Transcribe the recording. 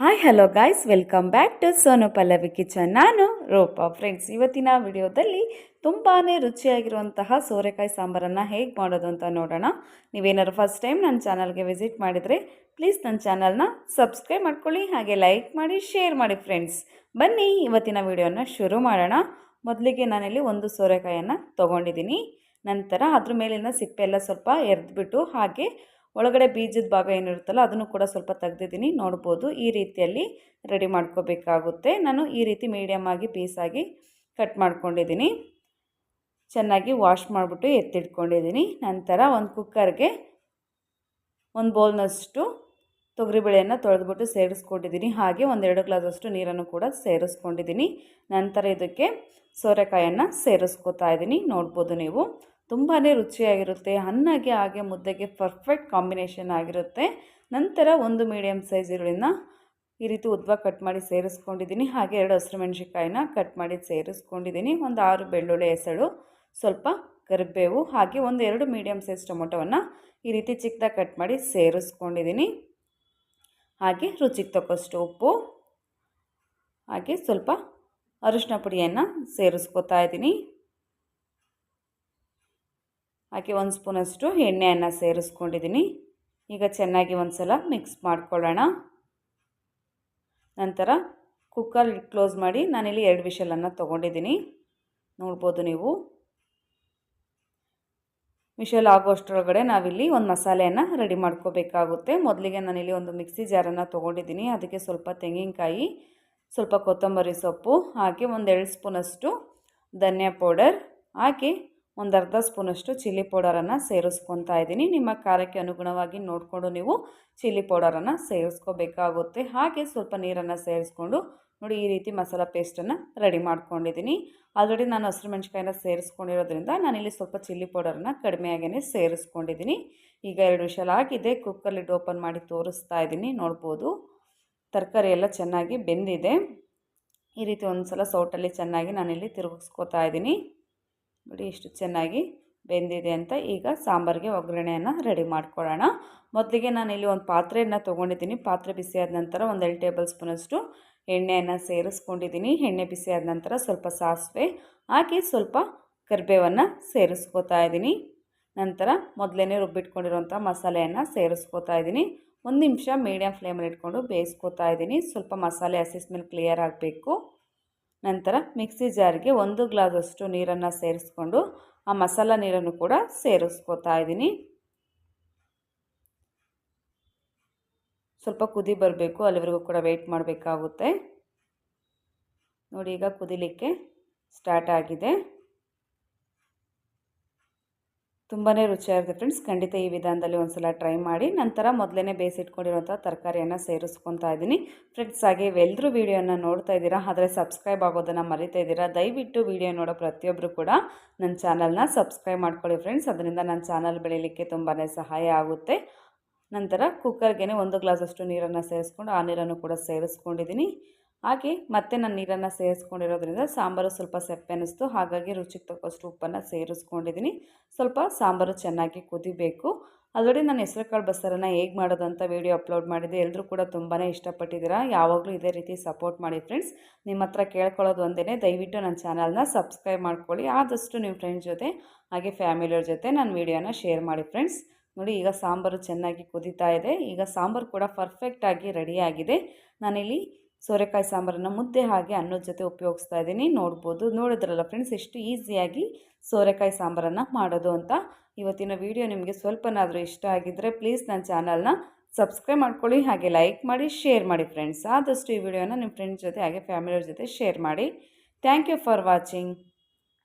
Hi hello guys welcome back to Sonu Pallavi kitchen ನಾನು Rupa friends ಇವತ್ತಿನ ವಿಡಿಯೋದಲ್ಲಿ ತುಂಬಾ ರುಚಿಯಾಗಿರುವಂತಹ ಸೋರೆಕಾಯಿ ಸಾಂಬಾರನ್ನು ಹೇಗೆ ಮಾಡೋದು ಅಂತ ನೋಡೋಣ. ನೀವೇನಾದ್ರು ಫಸ್ಟ್ ಟೈಮ್ ನನ್ನ ಚಾನಲ್ಗೆ ವಿಸಿಟ್ ಮಾಡಿದರೆ ಪ್ಲೀಸ್ ನನ್ನ ಚಾನಲ್ನ ಸಬ್ಸ್ಕ್ರೈಬ್ ಮಾಡ್ಕೊಳ್ಳಿ, ಹಾಗೆ ಲೈಕ್ ಮಾಡಿ ಶೇರ್ ಮಾಡಿ ಫ್ರೆಂಡ್ಸ್ ಬನ್ನಿ, ಇವತ್ತಿನ ವಿಡಿಯೋನ ಶುರು ಮಾಡೋಣ. ಮೊದಲಿಗೆ ನಾನಿಲ್ಲಿ ಒಂದು ಸೋರೆಕಾಯನ್ನು ತೊಗೊಂಡಿದ್ದೀನಿ. ನಂತರ ಅದ್ರ ಮೇಲಿನ ಸಿಪ್ಪೆ ಎಲ್ಲ ಸ್ವಲ್ಪ ಎರೆದ್ಬಿಟ್ಟು ಹಾಗೆ ಒಳಗಡೆ ಬೀಜದ ಭಾಗ ಏನಿರುತ್ತಲ್ಲ ಅದನ್ನು ಕೂಡ ಸ್ವಲ್ಪ ತೆಗೆದಿದ್ದೀನಿ. ನೋಡ್ಬೋದು ಈ ರೀತಿಯಲ್ಲಿ ರೆಡಿ ಮಾಡ್ಕೋಬೇಕಾಗುತ್ತೆ. ನಾನು ಈ ರೀತಿ ಮೀಡಿಯಮ್ ಆಗಿ ಪೀಸಾಗಿ ಕಟ್ ಮಾಡ್ಕೊಂಡಿದ್ದೀನಿ. ಚೆನ್ನಾಗಿ ವಾಶ್ ಮಾಡಿಬಿಟ್ಟು ಎತ್ತಿಟ್ಕೊಂಡಿದ್ದೀನಿ. ನಂತರ ಒಂದು ಕುಕ್ಕರ್ಗೆ ಒಂದು ಬೌಲ್ನಷ್ಟು ತೊಗರಿಬೇಳೆಯನ್ನು ತೊಳೆದ್ಬಿಟ್ಟು ಸೇರಿಸ್ಕೊಂಡಿದ್ದೀನಿ. ಹಾಗೆ ಒಂದೆರಡು ಗ್ಲಾಸಷ್ಟು ನೀರನ್ನು ಕೂಡ ಸೇರಿಸ್ಕೊಂಡಿದ್ದೀನಿ. ನಂತರ ಇದಕ್ಕೆ ಸೋರೆಕಾಯನ್ನು ಸೇರಿಸ್ಕೊತಾ ಇದ್ದೀನಿ. ನೋಡ್ಬೋದು ನೀವು. ತುಂಬಾ ರುಚಿಯಾಗಿರುತ್ತೆ, ಹಣ್ಣಾಗೆ ಹಾಗೆ ಮುದ್ದೆಗೆ ಪರ್ಫೆಕ್ಟ್ ಕಾಂಬಿನೇಷನ್ ಆಗಿರುತ್ತೆ. ನಂತರ ಒಂದು ಮೀಡಿಯಮ್ ಸೈಜ್ ಈರುಳ್ಳಿನ ಈ ರೀತಿ ಉದ್ವ ಕಟ್ ಮಾಡಿ ಸೇರಿಸ್ಕೊಂಡಿದ್ದೀನಿ. ಹಾಗೆ ಎರಡು ಹಸಿರು ಮೆಣಸಿಕಾಯಿನ ಕಟ್ ಮಾಡಿ ಸೇರಿಸ್ಕೊಂಡಿದ್ದೀನಿ. ಒಂದು ಆರು ಬೆಳ್ಳುಳ್ಳಿ ಹೆಸಳು, ಸ್ವಲ್ಪ ಕರಿಬೇವು, ಹಾಗೆ ಒಂದು ಎರಡು ಮೀಡಿಯಮ್ ಸೈಜ್ ಟೊಮೊಟೊವನ್ನು ಈ ರೀತಿ ಚಿಕ್ಕದಾಗಿ ಕಟ್ ಮಾಡಿ ಸೇರಿಸ್ಕೊಂಡಿದ್ದೀನಿ. ಹಾಗೆ ರುಚಿಗೆ ತಕ್ಕಷ್ಟು ಉಪ್ಪು, ಹಾಗೆ ಸ್ವಲ್ಪ ಅರಿಶಿನ ಪುಡಿಯನ್ನು ಸೇರಿಸ್ಕೊತಾ ಇದ್ದೀನಿ. ಹಾಗೆ ಒಂದು ಸ್ಪೂನಷ್ಟು ಎಣ್ಣೆಯನ್ನು ಸೇರಿಸ್ಕೊಂಡಿದ್ದೀನಿ. ಈಗ ಚೆನ್ನಾಗಿ ಒಂದು ಸಲ ಮಿಕ್ಸ್ ಮಾಡ್ಕೊಳ್ಳೋಣ. ನಂತರ ಕುಕ್ಕರ್ ಕ್ಲೋಸ್ ಮಾಡಿ ನಾನಿಲ್ಲಿ ಎರಡು ವಿಷಲನ್ನು ತೊಗೊಂಡಿದ್ದೀನಿ. ನೋಡ್ಬೋದು ನೀವು. ವಿಷಲ್ ಆಗೋಷ್ಟರೊಳಗಡೆ ನಾವಿಲ್ಲಿ ಒಂದು ಮಸಾಲೆಯನ್ನು ರೆಡಿ ಮಾಡ್ಕೋಬೇಕಾಗುತ್ತೆ. ಮೊದಲಿಗೆ ನಾನಿಲ್ಲಿ ಒಂದು ಮಿಕ್ಸಿ ಜಾರನ್ನು ತೊಗೊಂಡಿದ್ದೀನಿ. ಅದಕ್ಕೆ ಸ್ವಲ್ಪ ತೆಂಗಿನಕಾಯಿ, ಸ್ವಲ್ಪ ಕೊತ್ತಂಬರಿ ಸೊಪ್ಪು, ಹಾಗೆ ಒಂದೆರಡು ಸ್ಪೂನಷ್ಟು ಧನಿಯಾ ಪೌಡರ್ ಹಾಗೆ ಒಂದು ಅರ್ಧ ಸ್ಪೂನಷ್ಟು ಚಿಲ್ಲಿ ಪೌಡರನ್ನು ಸೇರಿಸ್ಕೊತಾ ಇದ್ದೀನಿ. ನಿಮ್ಮ ಖಾರಕ್ಕೆ ಅನುಗುಣವಾಗಿ ನೋಡಿಕೊಂಡು ನೀವು ಚಿಲ್ಲಿ ಪೌಡರನ್ನು ಸೇರಿಸ್ಕೋಬೇಕಾಗುತ್ತೆ. ಹಾಗೆ ಸ್ವಲ್ಪ ನೀರನ್ನು ಸೇರಿಸ್ಕೊಂಡು ನೋಡಿ ಈ ರೀತಿ ಮಸಾಲ ಪೇಸ್ಟನ್ನು ರೆಡಿ ಮಾಡ್ಕೊಂಡಿದ್ದೀನಿ. ಆಲ್ರೆಡಿ ನಾನು ಹಸಿರು ಮೆಣಸಿಕಾಯಿನ ಸೇರಿಸ್ಕೊಂಡಿರೋದ್ರಿಂದ ನಾನಿಲ್ಲಿ ಸ್ವಲ್ಪ ಚಿಲ್ಲಿ ಪೌಡರನ್ನು ಕಡಿಮೆಯಾಗೇ ಸೇರಿಸ್ಕೊಂಡಿದ್ದೀನಿ. ಈಗ ಎರಡು ವಿಷಲ ಆಗಿದೆ. ಕುಕ್ಕರ್ಲಿಡ್ ಓಪನ್ ಮಾಡಿ ತೋರಿಸ್ತಾ ಇದ್ದೀನಿ. ನೋಡ್ಬೋದು. ತರಕಾರಿ ಎಲ್ಲ ಚೆನ್ನಾಗಿ ಬೆಂದಿದೆ. ಈ ರೀತಿ ಒಂದು ಸಲ ಸೌಟಲ್ಲಿ ಚೆನ್ನಾಗಿ ನಾನಿಲ್ಲಿ ತಿರುಗಿಸ್ಕೋತಾ ಇದ್ದೀನಿ. ನೋಡಿ ಎಷ್ಟು ಚೆನ್ನಾಗಿ ಬೆಂದಿದೆ ಅಂತ ಈಗ ಸಾಂಬಾರಿಗೆ ಒಗ್ಗರಣೆಯನ್ನು ರೆಡಿ ಮಾಡ್ಕೊಳ್ಳೋಣ. ಮೊದಲಿಗೆ ನಾನು ಇಲ್ಲಿ ಒಂದು ಪಾತ್ರೆಯನ್ನು ತೊಗೊಂಡಿದ್ದೀನಿ. ಪಾತ್ರೆ ಬಿಸಿ ಆದ ನಂತರ ಒಂದು ಎರಡು ಟೇಬಲ್ ಸ್ಪೂನಷ್ಟು ಎಣ್ಣೆಯನ್ನು ಸೇರಿಸ್ಕೊಂಡಿದ್ದೀನಿ. ಎಣ್ಣೆ ಬಿಸಿ ಆದ ನಂತರ ಸ್ವಲ್ಪ ಸಾಸಿವೆ ಹಾಕಿ ಸ್ವಲ್ಪ ಕರಿಬೇವನ್ನು ಸೇರಿಸ್ಕೋತಾ ಇದ್ದೀನಿ. ನಂತರ ಮೊದಲೇ ರುಬ್ಬಿಟ್ಕೊಂಡಿರುವಂಥ ಮಸಾಲೆಯನ್ನು ಸೇರಿಸ್ಕೋತಾ ಇದ್ದೀನಿ. ಒಂದು ನಿಮಿಷ ಮೀಡಿಯಮ್ ಫ್ಲೇಮಲ್ಲಿ ಇಟ್ಕೊಂಡು ಬೇಯಿಸ್ಕೋತಾ ಇದ್ದೀನಿ. ಸ್ವಲ್ಪ ಮಸಾಲೆ ಹಸಿ ಸ್ಮೆಲ್ ಕ್ಲಿಯರ್ ಆಗಬೇಕು. ನಂತರ ಮಿಕ್ಸಿ ಜಾರಿಗೆ ಒಂದು ಗ್ಲಾಸಷ್ಟು ನೀರನ್ನು ಸೇರಿಸ್ಕೊಂಡು ಆ ಮಸಾಲ ನೀರನ್ನು ಕೂಡ ಸೇರಿಸ್ಕೋತಾ ಇದ್ದೀನಿ. ಸ್ವಲ್ಪ ಕುದಿ ಬರಬೇಕು, ಅಲ್ಲಿವರೆಗೂ ಕೂಡ ವೆಯ್ಟ್ ಮಾಡಬೇಕಾಗುತ್ತೆ. ನೋಡಿ ಈಗ ಕುದಿಲಿಕ್ಕೆ ಸ್ಟಾರ್ಟ್ ಆಗಿದೆ. ತುಂಬಾ ರುಚಿಯಾಗಿದೆ ಫ್ರೆಂಡ್ಸ್ ಖಂಡಿತ ಈ ವಿಧಾನದಲ್ಲಿ ಒಂದು ಸಲ ಟ್ರೈ ಮಾಡಿ, ನಂತರ ಮೊದಲೇ ಬೇಯಿಸಿಟ್ಕೊಂಡಿರುವಂಥ ತರಕಾರಿಯನ್ನು ಸೇರಿಸ್ಕೊತಾ ಇದ್ದೀನಿ. ಫ್ರೆಂಡ್ಸ್ ಹಾಗೆ ಎಲ್ಲರೂ ವೀಡಿಯೋನ ನೋಡ್ತಾ ಇದ್ದೀರಾ, ಆದರೆ ಸಬ್ಸ್ಕ್ರೈಬ್ ಆಗೋದನ್ನು ಮರಿತಾ ಇದ್ದೀರಾ, ದಯವಿಟ್ಟು ವೀಡಿಯೋ ನೋಡೋ ಪ್ರತಿಯೊಬ್ಬರು ಕೂಡ ನನ್ನ ಚಾನಲ್ನ ಸಬ್ಸ್ಕ್ರೈಬ್ ಮಾಡ್ಕೊಳ್ಳಿ ಫ್ರೆಂಡ್ಸ್ ಅದರಿಂದ ನನ್ನ ಚಾನಲ್ ಬೆಳೀಲಿಕ್ಕೆ ತುಂಬಾ ಸಹಾಯ ಆಗುತ್ತೆ. ನಂತರ ಕುಕ್ಕರ್ಗೆ ಒಂದು ಗ್ಲಾಸಷ್ಟು ನೀರನ್ನು ಸೇರಿಸ್ಕೊಂಡು, ಆ ನೀರನ್ನು ಕೂಡ ಸೇರಿಸ್ಕೊಂಡಿದ್ದೀನಿ. ಹಾಗೆ ಮತ್ತೆ ನಾನು ನೀರನ್ನು ಸೇರಿಸ್ಕೊಂಡಿರೋದ್ರಿಂದ ಸಾಂಬಾರು ಸ್ವಲ್ಪ ಸೆಪ್ಪೆ ಅನ್ನಿಸ್ತು ಹಾಗಾಗಿ ರುಚಿಗೆ ತಕ್ಕಷ್ಟು ಉಪ್ಪನ್ನು ಸೇರಿಸ್ಕೊಂಡಿದ್ದೀನಿ. ಸ್ವಲ್ಪ ಸಾಂಬಾರು ಚೆನ್ನಾಗಿ ಕುದಿಬೇಕು. ಆಲ್ರೆಡಿ ನಾನು ಹೆಸರುಕಾಳು ಬಸ್ಸಾರನ್ನು ಹೇಗೆ ಮಾಡೋದಂತ ವೀಡಿಯೋ ಅಪ್ಲೋಡ್ ಮಾಡಿದ್ದೆ. ಎಲ್ಲರೂ ಕೂಡ ತುಂಬಾ ಇಷ್ಟಪಟ್ಟಿದ್ದೀರಾ. ಯಾವಾಗಲೂ ಇದೇ ರೀತಿ ಸಪೋರ್ಟ್ ಮಾಡಿ ಫ್ರೆಂಡ್ಸ್. ನಿಮ್ಮ ಹತ್ರ ಕೇಳ್ಕೊಳ್ಳೋದು ಒಂದೇ ದಯವಿಟ್ಟು ನನ್ನ ಚಾನಲ್ನ ಸಬ್ಸ್ಕ್ರೈಬ್ ಮಾಡ್ಕೊಳ್ಳಿ. ಆದಷ್ಟು ನಿಮ್ಮ ಫ್ರೆಂಡ್ಸ್ ಜೊತೆ, ಹಾಗೆ ಫ್ಯಾಮಿಲಿಯವ್ರ ಜೊತೆ ನನ್ನ ವೀಡಿಯೋನ ಶೇರ್ ಮಾಡಿ ಫ್ರೆಂಡ್ಸ್. ನೋಡಿ, ಈಗ ಸಾಂಬಾರು ಚೆನ್ನಾಗಿ ಕುದೀತಾ ಇದೆ. ಈಗ ಸಾಂಬಾರು ಕೂಡ ಪರ್ಫೆಕ್ಟಾಗಿ ರೆಡಿಯಾಗಿದೆ ನಾನಿಲ್ಲಿ ಸೋರೆಕಾಯಿ ಸಾಂಬಾರನ್ನು ಮುದ್ದೆ ಹಾಗೆ ಅನ್ನದ ಜೊತೆ ಉಪಯೋಗಿಸ್ತಾ ಇದ್ದೀನಿ. ನೋಡ್ಬೋದು. ನೋಡಿದ್ರಲ್ಲ ಫ್ರೆಂಡ್ಸ್ ಎಷ್ಟು ಈಸಿಯಾಗಿ ಸೋರೆಕಾಯಿ ಸಾಂಬಾರನ್ನು ಮಾಡೋದು ಅಂತ. ಇವತ್ತಿನ ವಿಡಿಯೋ ನಿಮಗೆ ಸ್ವಲ್ಪನಾದರೂ ಇಷ್ಟ ಆಗಿದ್ದರೆ ಪ್ಲೀಸ್ ನನ್ನ ಚಾನಲ್ನ ಸಬ್ಸ್ಕ್ರೈಬ್ ಮಾಡ್ಕೊಳ್ಳಿ. ಹಾಗೆ ಲೈಕ್ ಮಾಡಿ ಶೇರ್ ಮಾಡಿ ಫ್ರೆಂಡ್ಸ್ ಆದಷ್ಟು ಈ ವಿಡಿಯೋನ ನಿಮ್ಮ ಫ್ರೆಂಡ್ಸ್ ಜೊತೆ, ಹಾಗೆ ಫ್ಯಾಮಿಲಿಯವ್ರ ಜೊತೆ ಶೇರ್ ಮಾಡಿ. Thank you for watching